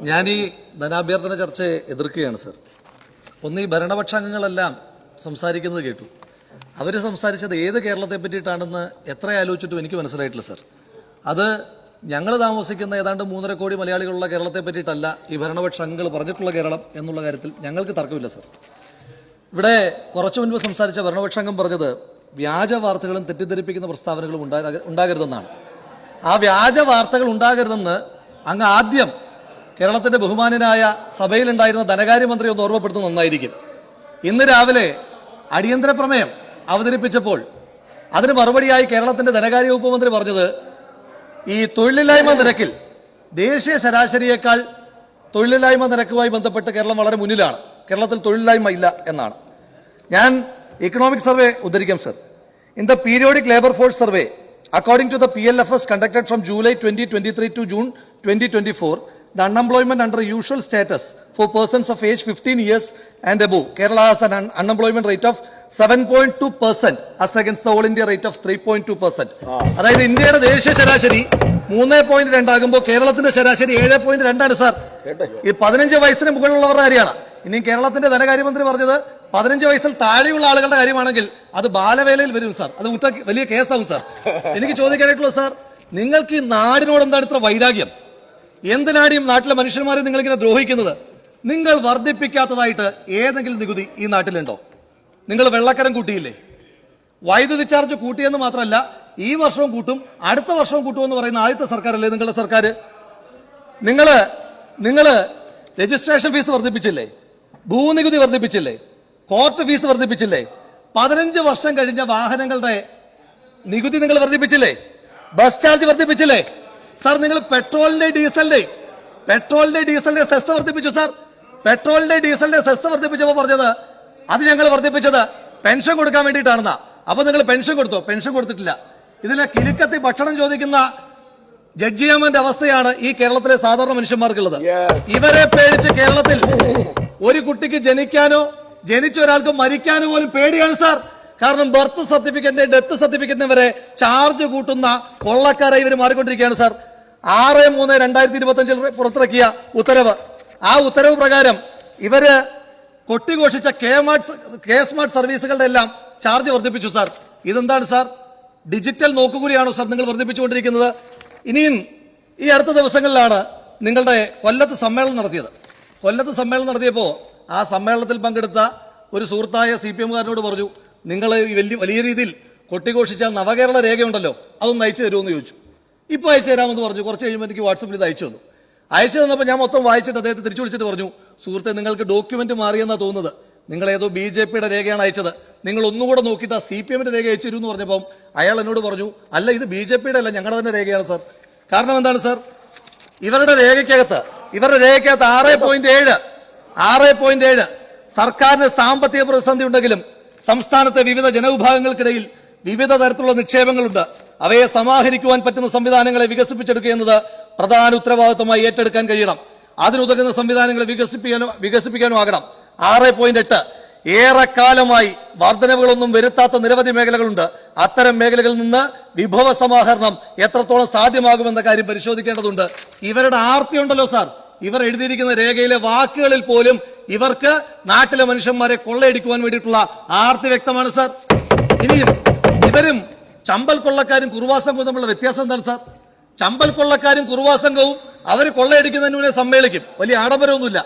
ഞാൻ ഈ ധനാഭ്യർത്ഥന ചർച്ചയെ എതിർക്കുകയാണ് സർ. ഒന്ന് ഈ ഭരണപക്ഷാംഗങ്ങളെല്ലാം സംസാരിക്കുന്നത് കേട്ടു. അവർ സംസാരിച്ചത് ഏത് കേരളത്തെ പറ്റിയിട്ടാണെന്ന് എത്ര ആലോചിച്ചിട്ടും എനിക്ക് മനസ്സിലായിട്ടില്ല സർ. അത് ഞങ്ങൾ താമസിക്കുന്ന ഏതാണ്ട് മൂന്നര കോടി മലയാളികളുള്ള കേരളത്തെ പറ്റിയിട്ടല്ല ഈ ഭരണപക്ഷാംഗങ്ങൾ പറഞ്ഞിട്ടുള്ള കേരളം എന്നുള്ള കാര്യത്തിൽ ഞങ്ങൾക്ക് തർക്കമില്ല സർ. ഇവിടെ കുറച്ചു മുൻപ് സംസാരിച്ച ഭരണപക്ഷാംഗം പറഞ്ഞത് വ്യാജ വാർത്തകളും തെറ്റിദ്ധരിപ്പിക്കുന്ന പ്രസ്താവനകളും ഉണ്ടാക- ഉണ്ടാകരുതെന്നാണ്. ആ വ്യാജ വാർത്തകൾ ഉണ്ടാകരുതെന്ന് അങ്ങ് ആദ്യം കേരളത്തിന്റെ ബഹുമാനനായ സഭയിലുണ്ടായിരുന്ന ധനകാര്യമന്ത്രി ഒന്ന് ഓർമ്മപ്പെടുത്തുന്നത് നന്നായിരിക്കും. ഇന്ന് രാവിലെ അടിയന്തര പ്രമേയം അവതരിപ്പിച്ചപ്പോൾ അതിന് മറുപടിയായി കേരളത്തിന്റെ ധനകാര്യ വകുപ്പ് മന്ത്രി പറഞ്ഞത് ഈ തൊഴിലില്ലായ്മ നിരക്കിൽ ദേശീയ ശരാശരിയേക്കാൾ തൊഴിലില്ലായ്മ നിരക്കുമായി ബന്ധപ്പെട്ട് കേരളം വളരെ മുന്നിലാണ്. കേരളത്തിൽ തൊഴിലില്ലായ്മ ഇല്ല എന്നാണ്. ഞാൻ economic survey ഉദ്ധരിക്കാം sir in the periodic labour force survey according to the P L F S conducted from July twenty twenty three to June twenty twenty four the unemployment under usual status for persons of age fifteen years and above Kerala has an unemployment rate of seven point two percent as against the all India rate of three point two percent അതായത് ഇന്ത്യയുടെ ദേശീയ ശരാശരി മൂന്ന് point രണ്ടാകുമ്പോൾ കേരളത്തിന്റെ ശരാശരി ഏഴ് point രണ്ടാണ് sir. ഈ പതിനഞ്ച് വയസ്സിന് മുകളിലുള്ളവരുടെ കാര്യമാണ്. ഇനി കേരളത്തിന്റെ ധനകാര്യമന്ത്രി പറഞ്ഞത് പതിനഞ്ച് വയസ്സിൽ താഴെയുള്ള ആളുകളുടെ കാര്യമാണെങ്കിൽ അത് ബാലവേലയിൽ വരും സാർ. അത് വലിയ കേസാവും സാർ. എനിക്ക് ചോദിക്കാനായിട്ടുള്ളത് സാർ നിങ്ങൾക്ക് ഈ നാടിനോട് എന്താണ് ഇത്ര വൈരാഗ്യം? എന്തിനാണ് നാട്ടിലെ മനുഷ്യന്മാരെ നിങ്ങളിങ്ങനെ ദ്രോഹിക്കുന്നത്? നിങ്ങൾ വർദ്ധിപ്പിക്കാത്തതായിട്ട് ഏതെങ്കിലും നികുതി ഈ നാട്ടിലുണ്ടോ? നിങ്ങൾ വെള്ളക്കരം കൂട്ടിയില്ലേ? വൈദ്യുതി ചാർജ് കൂട്ടിയെന്ന് മാത്രമല്ല ഈ വർഷവും കൂട്ടും അടുത്ത വർഷവും കൂട്ടും എന്ന് പറയുന്ന ആദ്യത്തെ സർക്കാരല്ലേ നിങ്ങളുടെ സർക്കാർ നിങ്ങൾ നിങ്ങൾ രജിസ്ട്രേഷൻ ഫീസ് വർദ്ധിപ്പിച്ചില്ലേ? ഭൂനികുതി വർദ്ധിപ്പിച്ചില്ലേ? Court fees വർദ്ധിപ്പിച്ചില്ലേ? പതിനഞ്ച് വർഷം കഴിഞ്ഞ വാഹനങ്ങളുടെ നികുതി നിങ്ങൾ വർദ്ധിപ്പിച്ചില്ലേ? ബസ് ചാർജ് വർദ്ധിപ്പിച്ചില്ലേ? സാർ നിങ്ങൾ പെട്രോളിന്റെ ഡീസലിന്റെ പെട്രോളിന്റെ ഡീസലിന്റെ സെസ് വർദ്ധിപ്പിച്ചു സാർ. പെട്രോളിന്റെ ഡീസലിന്റെ സെസ് വർദ്ധിപ്പിച്ചപ്പോൾ പറഞ്ഞത് അത് ഞങ്ങൾ വർദ്ധിപ്പിച്ചത് പെൻഷൻ കൊടുക്കാൻ വേണ്ടിയിട്ടാണെന്നാ. അപ്പൊ നിങ്ങൾ പെൻഷൻ കൊടുത്തോ? പെൻഷൻ കൊടുത്തിട്ടില്ല. ഇതിലെ കിലുക്കത്തി ഭക്ഷണം ചോദിക്കുന്ന ജഡ്ജിയാമന്റെ അവസ്ഥയാണ് ഈ കേരളത്തിലെ സാധാരണ മനുഷ്യന്മാർക്കുള്ളത്. ഇവരെ പേടിച്ച് കേരളത്തിൽ ഒരു കുട്ടിക്ക് ജനിക്കാനോ ജനിച്ച ഒരാൾക്ക് മരിക്കാനോ പോലും പേടിയാണ് സാർ. കാരണം ബർത്ത് സർട്ടിഫിക്കറ്റിന്റെ ഡെത്ത് സർട്ടിഫിക്കറ്റിന് വരെ ചാർജ് കൂട്ടുന്ന കൊള്ളക്കാരായി ഇവർ മാറിക്കൊണ്ടിരിക്കുകയാണ് സാർ. ആറ് മൂന്ന് രണ്ടായിരത്തി ഇരുപത്തി അഞ്ചിൽ പുറത്തിറക്കിയ ഉത്തരവ്. ആ ഉത്തരവ് പ്രകാരം ഇവർ കൊട്ടിഘോഷിച്ച കെ മാർട്ട് കെ സ്മാർട്ട് സർവീസുകളുടെ എല്ലാം ചാർജ് വർദ്ധിപ്പിച്ചു സാർ. ഇതെന്താണ് സാർ? ഡിജിറ്റൽ നോക്കുകൂലിയാണോ സാർ നിങ്ങൾ വർദ്ധിപ്പിച്ചുകൊണ്ടിരിക്കുന്നത്? ഇനിയും ഈ അടുത്ത ദിവസങ്ങളിലാണ് നിങ്ങളുടെ കൊല്ലത്ത് സമ്മേളനം നടത്തിയത്. കൊല്ലത്ത് സമ്മേളനം നടത്തിയപ്പോൾ ആ സമ്മേളനത്തിൽ പങ്കെടുത്ത ഒരു സുഹൃത്തായ സി പി എമ്മുകാരനോട് പറഞ്ഞു നിങ്ങൾ വലിയ വലിയ രീതിയിൽ കൊട്ടിഘോഷിച്ച നവകേരള രേഖയുണ്ടല്ലോ അതൊന്ന് അയച്ചു തരുമെന്ന് ചോദിച്ചു. ഇപ്പോൾ അയച്ചു തരാമെന്ന് പറഞ്ഞു. കുറച്ച് കഴിയുമ്പോൾ എനിക്ക് വാട്സപ്പിൽ ഇത് അയച്ചു തന്നു. അയച്ചു തന്നപ്പോൾ ഞാൻ മൊത്തം വായിച്ചിട്ട് അദ്ദേഹത്തെ തിരിച്ചു വിളിച്ചിട്ട് പറഞ്ഞു സുഹൃത്തെ നിങ്ങൾക്ക് ഡോക്യുമെന്റ് മാറിയെന്നാ തോന്നുന്നത്. നിങ്ങൾ ഏതോ ബി ജെ പിയുടെ രേഖയാണ് അയച്ചത്. നിങ്ങൾ ഒന്നുകൂടെ നോക്കിയിട്ട് ആ സി പി എമ്മിന്റെ രേഖ അയച്ചു എന്ന് പറഞ്ഞപ്പോൾ അയാൾ എന്നോട് പറഞ്ഞു അല്ല ഇത് ബി ജെ പിയുടെ അല്ല ഞങ്ങളുടെ തന്നെ രേഖയാണ് സാർ. കാരണം എന്താണ് സാർ? ഇവരുടെ രേഖയ്ക്കകത്ത് ഇവരുടെ രേഖയ്ക്കകത്ത് ആറ് പോയിന്റ് ഏഴ് ആറ് പോയിന്റ് ഏഴ് സർക്കാരിന് സാമ്പത്തിക പ്രതിസന്ധി ഉണ്ടെങ്കിലും സംസ്ഥാനത്തെ വിവിധ ജനവിഭാഗങ്ങൾക്കിടയിൽ വിവിധ തരത്തിലുള്ള നിക്ഷേപങ്ങളുണ്ട്. അവയെ സമാഹരിക്കുവാൻ പറ്റുന്ന സംവിധാനങ്ങളെ വികസിപ്പിച്ചെടുക്കുക എന്നത് പ്രധാന ഉത്തരവാദിത്വമായി ഏറ്റെടുക്കാൻ കഴിയണം. അതിനുതകുന്ന സംവിധാനങ്ങളെ വികസിപ്പിക്കാനും വികസിപ്പിക്കാനും ആകണം. ആറ് പോയിന്റ് എട്ട്. ഏറെക്കാലമായി വർധനവുകളൊന്നും വരുത്താത്ത നിരവധി മേഖലകളുണ്ട്. അത്തരം മേഖലകളിൽ നിന്ന് വിഭവ സമാഹരണം എത്രത്തോളം സാധ്യമാകുമെന്ന കാര്യം പരിശോധിക്കേണ്ടതുണ്ട്. ഇവരുടെ ആർത്തി ഉണ്ടല്ലോ സാർ. ഇവർ എഴുതിയിരിക്കുന്ന രേഖയിലെ വാക്കുകളിൽ പോലും ഇവർക്ക് നാട്ടിലെ മനുഷ്യന്മാരെ കൊള്ളയടിക്കുവാൻ വേണ്ടിയിട്ടുള്ള ആർത്തി വ്യക്തമാണ് സാർ. ഇനിയും ഇവരും ചമ്പൽ കൊള്ളക്കാരും കുറുവാസംഘവും തമ്മിലുള്ള വ്യത്യാസം എന്താണ് സാർ? ചമ്പൽ കൊള്ളക്കാരും കുറുവാസംഘവും അവർ കൊള്ളയടിക്കുന്നതിന് മുന്നേ സമ്മേളിക്കും. വലിയ ആഡംബരമൊന്നുമില്ല.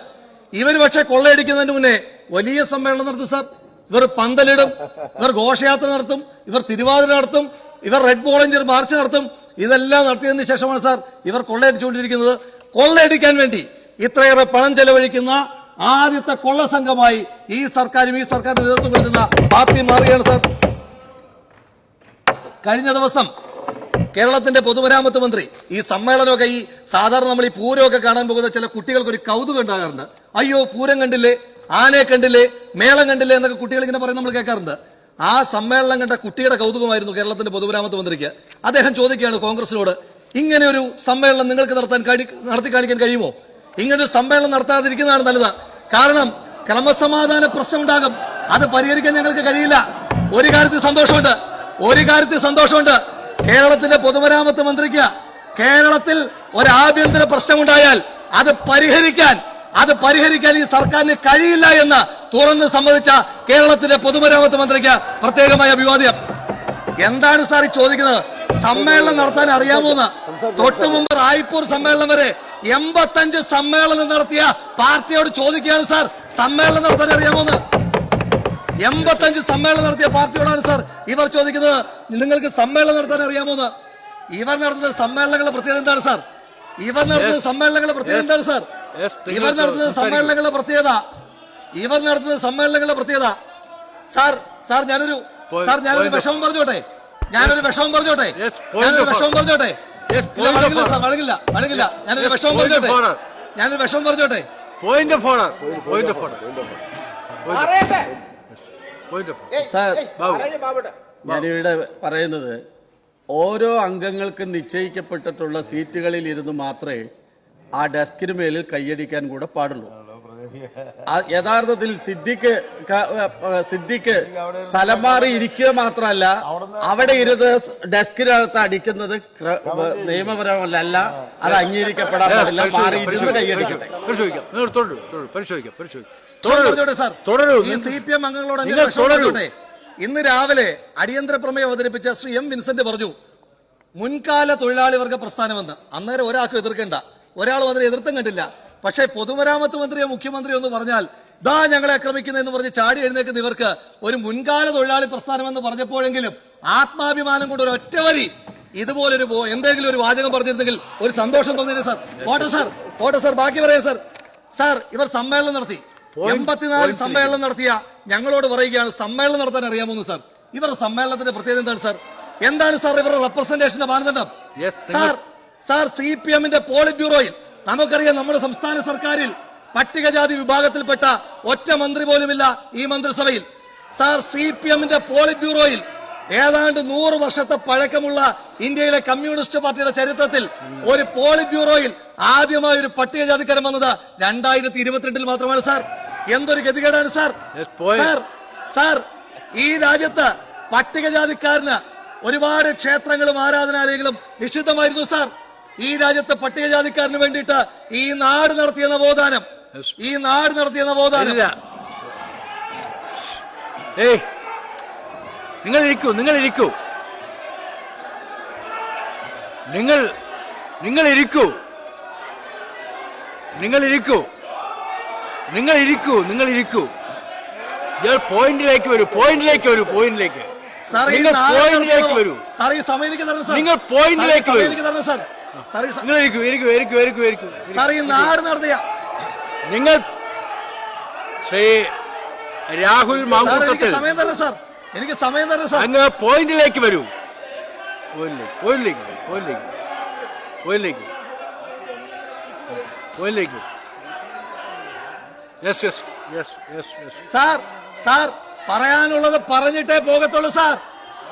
ഇവർ പക്ഷെ കൊള്ളയടിക്കുന്നതിന് മുന്നേ വലിയ സമ്മേളനം നടത്തും സാർ. ഇവർ പന്തലിടും ഇവർ ഘോഷയാത്ര നടത്തും ഇവർ തിരുവാതിര നടത്തും ഇവർ റെഡ് വോളണ്ടിയർ മാർച്ച് നടത്തും. ഇതെല്ലാം നടത്തിയതിന് ശേഷമാണ് സാർ ഇവർ കൊള്ളയടിച്ചുകൊണ്ടിരിക്കുന്നത്. കൊള്ളയടിക്കാൻ വേണ്ടി ഇത്രയേറെ പണം ചെലവഴിക്കുന്ന ആദ്യത്തെ കൊള്ള സംഘമായി ഈ സർക്കാരും ഈ സർക്കാരിന്റെ നേതൃത്വം കൊടുക്കുന്ന പാർട്ടി മാറുകയാണ് സാർ. കഴിഞ്ഞ ദിവസം കേരളത്തിന്റെ പൊതുമരാമത്ത് മന്ത്രി ഈ സമ്മേളനമൊക്കെ ഈ സാധാരണ നമ്മൾ ഈ പൂരമൊക്കെ കാണാൻ പോകുന്ന ചില കുട്ടികൾക്ക് ഒരു കൗതുകം ഉണ്ടാകാറുണ്ട്. അയ്യോ പൂരം കണ്ടില്ലേ? ആനയെ കണ്ടില്ലേ? മേളം കണ്ടില്ലേ? എന്നൊക്കെ കുട്ടികൾ ഇങ്ങനെ പറയുന്നത് നമ്മൾ കേൾക്കാറുണ്ട്. ആ സമ്മേളനം കണ്ട കുട്ടിയുടെ കൗതുകമായിരുന്നു കേരളത്തിന്റെ പൊതുമരാമത്ത് മന്ത്രിക്ക്. അദ്ദേഹം ചോദിക്കുകയാണ് കോൺഗ്രസിനോട് ഇങ്ങനെ ഒരു സമ്മേളനം നിങ്ങൾക്ക് നടത്താൻ നടത്തി കാണിക്കാൻ കഴിയുമോ? ഇങ്ങനെ ഒരു സമ്മേളനം നടത്താതിരിക്കുന്നതാണ് നല്ലത്. കാരണം ക്രമസമാധാന പ്രശ്നം ഉണ്ടാകും അത് പരിഹരിക്കാൻ ഞങ്ങൾക്ക് കഴിയില്ല. ഒരു കാര്യത്തിൽ സന്തോഷമുണ്ട്. ഒരു കാര്യത്തിൽ സന്തോഷമുണ്ട്. കേരളത്തിന്റെ പൊതുമരാമത്ത് മന്ത്രിക്ക് കേരളത്തിൽ ഒരു ആഭ്യന്തര പ്രശ്നമുണ്ടായാൽ അത് പരിഹരിക്കാൻ അത് പരിഹരിക്കാൻ ഈ സർക്കാരിന് കഴിയില്ല എന്ന് തുറന്ന് സമ്മതിച്ച കേരളത്തിന്റെ പൊതുമരാമത്ത് മന്ത്രിക്ക് പ്രത്യേകമായ അഭിവാദ്യം. എന്താണ് സാർ ചോദിക്കുന്നത്? സമ്മേളനം നടത്താൻ അറിയാമോന്ന് തൊട്ടു മുമ്പ് റായ്പൂർ സമ്മേളനം വരെ എൺപത്തഞ്ച് സമ്മേളനം നടത്തിയ പാർട്ടിയോട് ചോദിക്കുകയാണ് സാർ. സമ്മേളനം നടത്താൻ അറിയാമോന്ന് എൺപത്തഞ്ച് സമ്മേളനം നടത്തിയ പാർട്ടിയോടാണ് സാർ ഇവർ ചോദിക്കുന്നത് നിങ്ങൾക്ക് സമ്മേളനം നടത്താൻ അറിയാമോന്ന് ഇവർ നടത്തുന്ന സമ്മേളനങ്ങളുടെ പ്രത്യേകത എന്താണ് സാർ? ഇവർ നടത്തുന്ന സമ്മേളനങ്ങളുടെ പ്രത്യേകത എന്താണ് സാർ? ഇവർ നടത്തുന്ന സമ്മേളനങ്ങളുടെ പ്രത്യേകത. ഇവർ നടത്തുന്ന സമ്മേളനങ്ങളുടെ പ്രത്യേകത. സാർ സാർ ഞാനൊരു സാർ ഞാനൊരു വിഷമം പറഞ്ഞോട്ടെ? ഞാനൊരു വിഷമം പറഞ്ഞോട്ടെ? ഞാനൊരു വിഷമം പറഞ്ഞോട്ടെ? വഴങ്ങില്ല സാർ വഴങ്ങില്ല വഴങ്ങില്ല. ഞാനൊരു വിഷമം പറഞ്ഞോട്ടെ. ഞാനൊരു വിഷമം പറഞ്ഞോട്ടെ? Point of order point of sir ഞാനിവിടെ പറയുന്നത് ഓരോ അംഗങ്ങൾക്ക് നിശ്ചയിക്കപ്പെട്ടിട്ടുള്ള സീറ്റുകളിൽ ഇരുന്ന് മാത്രമേ ആ ഡെസ്കിന് മേലിൽ കൈയടിക്കാൻ കൂടെ പാടുള്ളൂ. യഥാർത്ഥത്തിൽ സിദ്ദിഖ് സിദ്ദിഖ് സ്ഥലം മാറി ഇരിക്കുക മാത്രമല്ല അവിടെ ഇരുന്ന് ഡെസ്കിനകത്ത് അടിക്കുന്നത് നിയമപരമല്ല അത് അംഗീകരിക്കപ്പെടാൻ പാടില്ല മാറി ഇരുന്ന് കൈയടിക്കട്ടെ അംഗങ്ങളോട് ഇന്ന് രാവിലെ അടിയന്തര പ്രമേയം അവതരിപ്പിച്ച ശ്രീ എം വിൻസെന്റ് പറഞ്ഞു മുൻകാല തൊഴിലാളി വർഗ പ്രസ്ഥാനമെന്ന്. അന്നേരം ഒരാൾക്കും എതിർക്കേണ്ട. ഒരാൾ അതിനെ എതിർത്തും കണ്ടില്ല. പക്ഷേ പൊതുമരാമത്ത് മന്ത്രിയോ മുഖ്യമന്ത്രിയോ എന്ന് പറഞ്ഞാൽ ദാ ഞങ്ങളെ ആക്രമിക്കുന്ന എന്ന് പറഞ്ഞ് ചാടി എഴുന്നേക്കുന്ന ഇവർക്ക് ഒരു മുൻകാല തൊഴിലാളി പ്രസ്ഥാനമെന്ന് പറഞ്ഞപ്പോഴെങ്കിലും ആത്മാഭിമാനം കൊണ്ട് ഒരു ഒറ്റവരി ഇതുപോലൊരു എന്തെങ്കിലും ഒരു വാചകം പറഞ്ഞിരുന്നെങ്കിൽ ഒരു സന്തോഷം തോന്നിയത് സാർ പോട്ടെ സാർ പോട്ടെ സാർ ബാക്കി പറയാം സാർ. സാർ ഇവർ സമ്മേളനം നടത്തി. എൺപത്തിനാല് സമ്മേളനം നടത്തിയ ഞങ്ങളോട് പറയുകയാണ് സമ്മേളനം നടത്താൻ അറിയാമോന്ന് സാർ. ഇവരുടെ സമ്മേളനത്തിന്റെ പ്രത്യേകത എന്താണ് സാർ? എന്താണ് സാർ ഇവരുടെ റെപ്രസെന്റേഷന്റെ മാനദണ്ഡം? സാർ സാർ സി പി എമ്മിന്റെ പോളിറ്റ് ബ്യൂറോയിൽ നമുക്കറിയാം നമ്മുടെ സംസ്ഥാന സർക്കാരിൽ പട്ടികജാതി വിഭാഗത്തിൽപ്പെട്ട ഒറ്റ മന്ത്രി പോലുമില്ല ഈ മന്ത്രിസഭയിൽ. സാർ സി പി എമ്മിന്റെ പോളിറ്റ് ബ്യൂറോയിൽ ഏതാണ്ട് നൂറ് വർഷത്തെ പഴക്കമുള്ള ഇന്ത്യയിലെ കമ്മ്യൂണിസ്റ്റ് പാർട്ടിയുടെ ചരിത്രത്തിൽ ഒരു പോളിറ്റ് ബ്യൂറോയിൽ ആദ്യമായി ഒരു പട്ടികജാതിക്കാരൻ വന്നത് രണ്ടായിരത്തി ഇരുപത്തിരണ്ടിൽ മാത്രമാണ് സാർ. എന്തൊരു ഗതികേടാണ് സാർ. സാർ സാർ ഈ രാജ്യത്ത് പട്ടികജാതിക്കാരന് ഒരുപാട് ക്ഷേത്രങ്ങളും ആരാധനാലയങ്ങളും നിഷിദ്ധമായിരുന്നു സാർ. ഈ രാജ്യത്തെ പട്ടികജാതിക്കാരന് വേണ്ടിയിട്ട് ഈ നാട് നടത്തിയ നവോത്ഥാനം ഈ നാട് നടത്തിയ നവോത്ഥാനം ഏയ്. നിങ്ങൾ ഇരിക്കൂ നിങ്ങൾ ഇരിക്കൂ നിങ്ങൾ നിങ്ങൾ ഇരിക്കൂ നിങ്ങൾ ഇരിക്കൂ നിങ്ങൾ ഇരിക്കൂ നിങ്ങൾ ഇരിക്കൂ ഇയാൾ പോയിന്റിലേക്ക് വരൂ പോയിന്റിലേക്ക് വരൂ പോയിന്റിലേക്ക്. നിങ്ങൾ പോയിന്റിലേക്ക് വരൂ. സാർ ഈ സമയം എനിക്ക് തരണം സാർ. നിങ്ങൾ പോയിന്റിലേക്ക് വരൂ. എനിക്ക് തരണം വരൂ. നിങ്ങൾ ഇരിക്കൂ ഇരിക്കൂ ഇരിക്കൂ ഇരിക്കൂ ഇരിക്കൂ. സാർ ഈ നാട് നടത്തിയ നിങ്ങൾ ശ്രീ രാഹുൽ സാർ എനിക്ക് മാങ്കൂട്ടത്തിൽ സമയം തരണം സാർ. എനിക്ക് സമയം തരണം സാർ. അങ്ങ് പോയിന്റിലേക്ക് വരൂ. പോയിന്റിലേക്ക് പോയിന്റിലേക്ക് വരൂ, പോയിന്റിലേക്ക് പോയിന്റിലേക്ക്. പോയിന്റിലേക്ക്. Yes yes yes yes yes sir sir പറയാനുള്ളത് പറഞ്ഞിട്ടേ പോകത്തുള്ളൂ സാർ.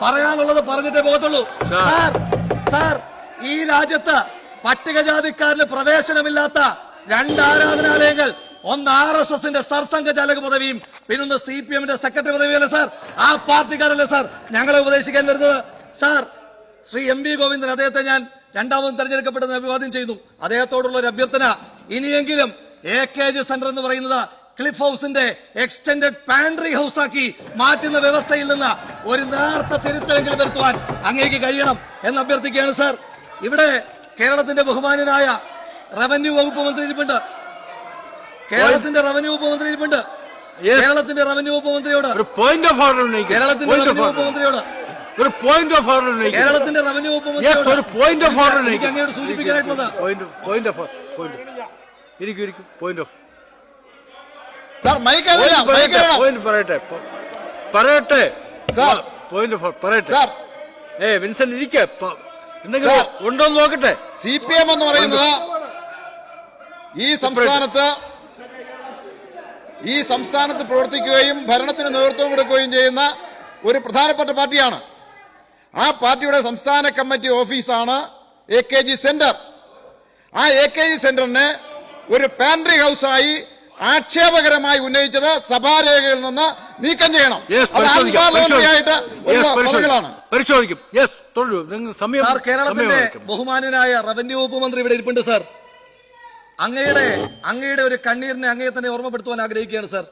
പറയാനുള്ളത് പറഞ്ഞിട്ടേ പോകത്തുള്ളൂ. Sir sir. ഈ രാജ്യത്ത് പട്ടികജാതിക്കാരന് പ്രവേശനമില്ലാത്ത രണ്ട് ആരാധനാലയങ്ങൾ ഒന്ന് ആർ എസ് എസിന്റെ സർസംഘചാലക പദവിയും പിന്നൊന്ന് സി പി എമ്മിന്റെ സെക്രട്ടറി പദവിയല്ലേ സാർ? ആ പാർട്ടിക്കാരല്ലേ സാർ ഞങ്ങളെ ഉപദേശിക്കാൻ വരുന്നത്? Sir Shri M V Govindan അദ്ദേഹത്തെ ഞാൻ രണ്ടാമതും തെരഞ്ഞെടുക്കപ്പെട്ടെന്ന് അഭിവാദ്യം ചെയ്യുന്നു. അദ്ദേഹത്തോടുള്ള ഒരു അഭ്യർത്ഥന ഇനിയെങ്കിലും എ കെ ജി സെന്റർ എന്ന് പറയുന്നത് ക്ലിഫ് ഹൗസിന്റെ എക്സ്റ്റൻഡഡ് പാൻട്രി ഹൗസ് ആക്കി മാറ്റുന്ന വ്യവസ്ഥയിൽ നിന്ന് ഒരു നേർത്ത തിരുത്തലെങ്കിലും വരുത്തുവാൻ അങ്ങേക്ക് കഴിയണം എന്ന് അഭ്യർത്ഥിക്കുകയാണ് സാർ. ഇവിടെ കേരളത്തിന്റെ ബഹുമാനനായ റവന്യൂ വകുപ്പ് മന്ത്രി ഇരിപ്പുണ്ട് കേരളത്തിന്റെ റവന്യൂ വകുപ്പ് മന്ത്രി ഇരിപ്പുണ്ട് കേരളത്തിന്റെ റവന്യൂ വകുപ്പ് മന്ത്രിയോട്. പോയിന്റ് ഓഫ് ഓർഡർ കേരളത്തിന്റെ റവന്യൂ വകുപ്പ് മന്ത്രിയോട്. ഒരു പോയിന്റ് ഓഫ് ഓർഡർ കേരളത്തിന്റെ റവന്യൂ വകുപ്പ് മന്ത്രിയോട് ഒരു പോയിന്റ് ഓഫ് ഓർഡർ അങ്ങോട്ട് സൂചിപ്പിക്കാനായിട്ടുള്ളത്. പോയിന്റ് ഓഫ് പോയിന്റ് ഇരിക്കും ഇരിക്കും. Point of sir mike point പറയട്ടെ പറയട്ടെ. സാർ. പോയിന്റ് ഓഫ് പറയട്ടെ. സാർ. ഏ വിൻസെന്റ് ഇരിക്കെ. എന്തെങ്കിലും. നോക്കട്ടെ. സി പി എം എന്ന് പറയുന്നത് ഈ സംസ്ഥാനത്ത് ഈ സംസ്ഥാനത്ത് പ്രവർത്തിക്കുകയും ഭരണത്തിന് നേതൃത്വം കൊടുക്കുകയും ചെയ്യുന്ന ഒരു പ്രധാനപ്പെട്ട പാർട്ടിയാണ്. ആ പാർട്ടിയുടെ സംസ്ഥാന കമ്മിറ്റി ഓഫീസാണ് എ കെ ജി സെന്റർ. ആ എ കെ ജി സെന്ററിനെ ഒരു പാൻട്രി ഹൗസായി ആക്ഷേപകരമായി ഉന്നയിച്ചത് സഭാരേഖയിൽ നിന്ന് നീക്കം ചെയ്യണം. അത് ആത്മാലോചനയായിട്ട് പരിശോധിക്കാം. സാർ കേരളത്തിന്റെ ബഹുമാനനായ റവന്യൂ വകുപ്പ് മന്ത്രി ഇവിടെ ഇരിപ്പുണ്ട് സാർ. അങ്ങയുടെ അങ്ങയുടെ ഒരു കണ്ണീരിനെ അങ്ങയെ തന്നെ ഓർമ്മപ്പെടുത്തുവാൻ ആഗ്രഹിക്കുകയാണ് സർ.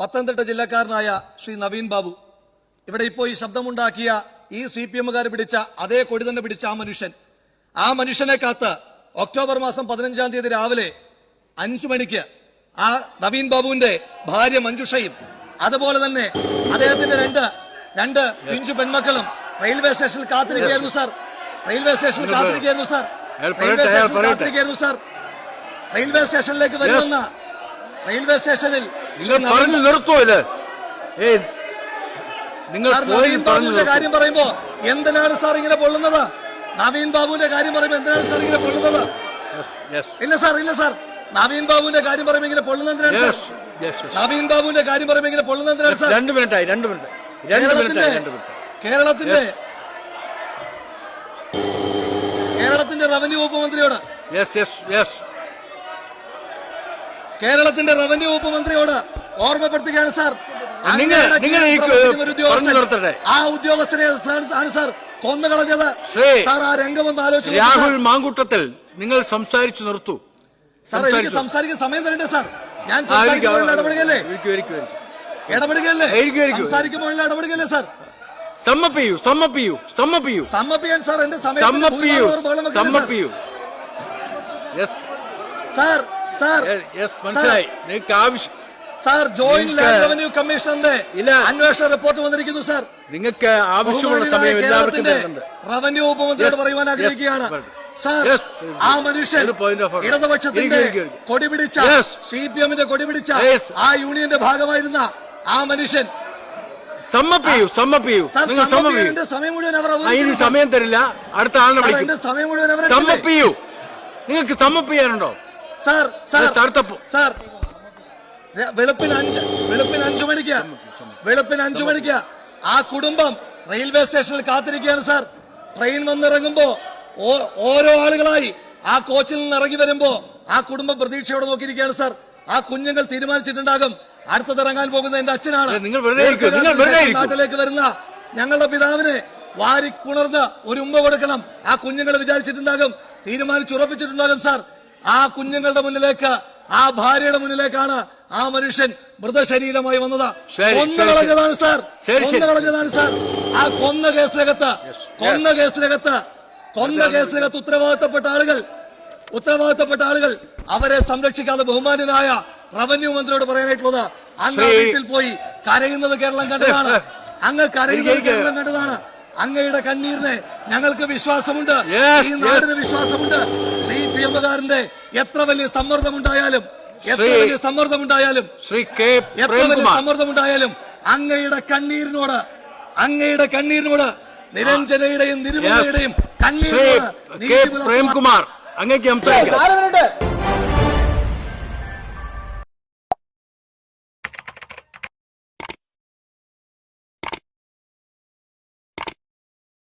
പത്തനംതിട്ട ജില്ലക്കാരനായ ശ്രീ നവീൻ ബാബു. ഇവിടെ ഇപ്പോൾ ഈ ശബ്ദമുണ്ടാക്കിയ ഈ സി പി എമ്മുകാർ പിടിച്ച അതേ കൊടി തന്നെ പിടിച്ച ആ മനുഷ്യൻ. ആ മനുഷ്യനെ കാത്ത് ഒക്ടോബർ മാസം പതിനഞ്ചാം തീയതി രാവിലെ അഞ്ചു മണിക്ക് ആ നവീൻ ബാബുവിന്റെ ഭാര്യ മഞ്ജുഷയും അതുപോലെ തന്നെ അദ്ദേഹത്തിന്റെ രണ്ട് രണ്ട് പിഞ്ചു പെൺമക്കളും റെയിൽവേ സ്റ്റേഷനിൽ കാത്തിരിക്കുകയായിരുന്നു സാർ. റെയിൽവേ സ്റ്റേഷനിൽ കാത്തിരിക്കുകയായിരുന്നു സാർ. റെയിൽവേ സ്റ്റേഷനിൽ. കാത്തിരിക്കുകയായിരുന്നു സാർ. റെയിൽവേ സ്റ്റേഷനിലേക്ക് വരുമെന്ന റെയിൽവേ സ്റ്റേഷനിൽ നിങ്ങൾ പറഞ്ഞു നിർത്തോ ഇത്. നിങ്ങൾ നവീൻ പറഞ്ഞു ബാബുവിന്റെ കാര്യം പറയുമ്പോ എന്തിനാണ് സാർ ഇങ്ങനെ പൊള്ളുന്നത്? നവീൻ ബാബുവിന്റെ കാര്യം പറയുമ്പോ എന്തിനാണ് സാർ ഇങ്ങനെ പൊള്ളുന്നത്? ഇല്ല സാർ ഇല്ല സാർ. നവീൻ ബാബുവിന്റെ കാര്യം പറയുമ്പോ ഇങ്ങനെ പൊള്ളുന്ന എന്തിനാണ് സാർ? നവീൻ ബാബുവിന്റെ കാര്യം പറയുമ്പോ ഇങ്ങനെ പൊള്ളുന്ന എന്തിനാണ് സാർ? രണ്ട് മിനിറ്റ്. രണ്ട് മിനിറ്റ് രണ്ട് മിനിറ്റ്. കേരളത്തിന്റെ കേരളത്തിന്റെ റവന്യൂ വകുപ്പ് മന്ത്രിയോട്. യെസ് യെസ് യെസ് കേരളത്തിന്റെ റവന്യൂ വകുപ്പ് മന്ത്രിയോട് ഓർമ്മപ്പെടുത്തുകയാണ് സാർ. നിങ്ങൾ-. ആ ഉദ്യോഗസ്ഥനെ സാർ- ആണ് സാർ കൊന്നുകളഞ്ഞത്. സാർ ആ രംഗം ആലോചിച്ചു രാഹുൽ. മാങ്കൂട്ടത്തിൽ നിങ്ങൾ സംസാരിച്ചു നിർത്തു. സാർ എനിക്ക് സംസാരിക്കാൻ സമയം തരണ്ടേ സാർ. ഞാൻ സംസാരിക്കുമ്പോൾ ഇടപെടുകയല്ലേ. ഇടപെടുകയല്ലേ. സംസാരിക്കുമ്പോൾ ഇടപെടുകയല്ലേ സാർ? സമ്മപ്പിയാൻ സാർ എന്റെ സാർ? സാർ മനസ്സിലായി. നിങ്ങൾക്ക് ആവശ്യം സാർ ജോയിന്റ് ലാൻഡ് റവന്യൂ കമ്മീഷണറിന്റെ ഇല്ല. അന്വേഷണ റിപ്പോർട്ട് വന്നിരിക്കുന്നു സാർ. നിങ്ങൾക്ക് ആവശ്യമുള്ള സമയം എല്ലാവർക്കും റവന്യൂ ഉപമന്ത്രിയോട് പറയുവാൻ ആഗ്രഹിക്കുകയാണ്. സാർ ആ മനുഷ്യൻ. ഇടതുപക്ഷത്തിന്റെ കൊടിപിടിച്ച സി പി എമ്മിന്റെ കൊടിപിടിച്ച ആ യൂണിയന്റെ ഭാഗമായിരുന്ന ആ മനുഷ്യൻ സമ്മപ്പ് ചെയ്യൂ സമ്മപ്പ് ചെയ്യൂ നിങ്ങൾ സമ്മപ്പ് ചെയ്യൂ സമയം മുഴുവൻ അവർ ഇനി സമയം തരില്ല. അടുത്ത ആളിനെ വിളിക്കും. സമയം മുഴുവൻ അവർ സമ്മപ്പ് ചെയ്യൂ നിങ്ങൾക്ക് സമ്മപ്പ് ചെയ്യാനുണ്ടോ? Sir sir. Yes, അടുത്ത പോ- സാർ. വെളുപ്പിന് അഞ്ച് വെളുപ്പിന് അഞ്ചു മണിക്ക്. വെളുപ്പിന് അഞ്ചു മണിക്ക്. ആ കുടുംബം റെയിൽവേ സ്റ്റേഷനിൽ കാത്തിരിക്കുകയാണ് സാർ. ട്രെയിൻ വന്നിറങ്ങുമ്പോ ഓരോ ആളുകളായി ആ കോച്ചിൽ നിന്ന് ഇറങ്ങി വരുമ്പോ ആ കുടുംബം പ്രതീക്ഷയോടെ നോക്കിയിരിക്കുകയാണ് സാർ. ആ കുഞ്ഞുങ്ങൾ തീരുമാനിച്ചിട്ടുണ്ടാകും. അടുത്തത് ഇറങ്ങാൻ പോകുന്ന എന്റെ അച്ഛനാണ്. നാട്ടിലേക്ക് വരുന്ന ഞങ്ങളുടെ പിതാവിനെ വാരി പുണർന്ന് ഒരു ഉമ്മ കൊടുക്കണം. ആ കുഞ്ഞുങ്ങൾ വിചാരിച്ചിട്ടുണ്ടാകും തീരുമാനിച്ചുറപ്പിച്ചിട്ടുണ്ടാകും സാർ. ആ കുഞ്ഞുങ്ങളുടെ മുന്നിലേക്ക് ആ ഭാര്യയുടെ മുന്നിലേക്കാണ് ആ മനുഷ്യൻ മൃതശരീരമായി വന്നത്. ശരി, കൊന്നു ശരി, കളഞ്ഞതാണ് സാർ. ശരി, ശരി. കളഞ്ഞതാണ് സാർ. ആ കൊന്ന കേസിനകത്ത് കൊന്ന കേസിനകത്ത് കൊന്ന കേസിനകത്ത് ഉത്തരവാദിത്തപ്പെട്ട ആളുകൾ ഉത്തരവാദിത്തപ്പെട്ട ആളുകൾ അവരെ സംരക്ഷിക്കാതെ ബഹുമാന്യനായ റവന്യൂ മന്ത്രിയോട് പറയാനായിട്ടുള്ളത്. അങ്ങ് വീട്ടിൽ പോയി കരയുന്നത് കേരളം കണ്ടതാണ്. അങ്ങ് കരയുന്നത്. കേരളം കണ്ടതാണ്. അങ്ങയുടെ കണ്ണീരിനെ ഞങ്ങൾക്ക് വിശ്വാസമുണ്ട്. ഈ. നാടിന് വിശ്വാസമുണ്ട്. സി പി എമ്മുകാരന്റെ എത്ര വലിയ സമ്മർദ്ദമുണ്ടായാലും എത്ര വലിയ സമ്മർദ്ദമുണ്ടായാലും എത്ര വലിയ സമ്മർദ്ദമുണ്ടായാലും അങ്ങയുടെ കണ്ണീരിനോട് അങ്ങയുടെ കണ്ണീരിനോട് നിരഞ്ജനയുടെയും ശ്രീ കണ്ണീരിനോട് പ്രേംകുമാർ അങ്ങേക്ക് സംസാരിക്കാം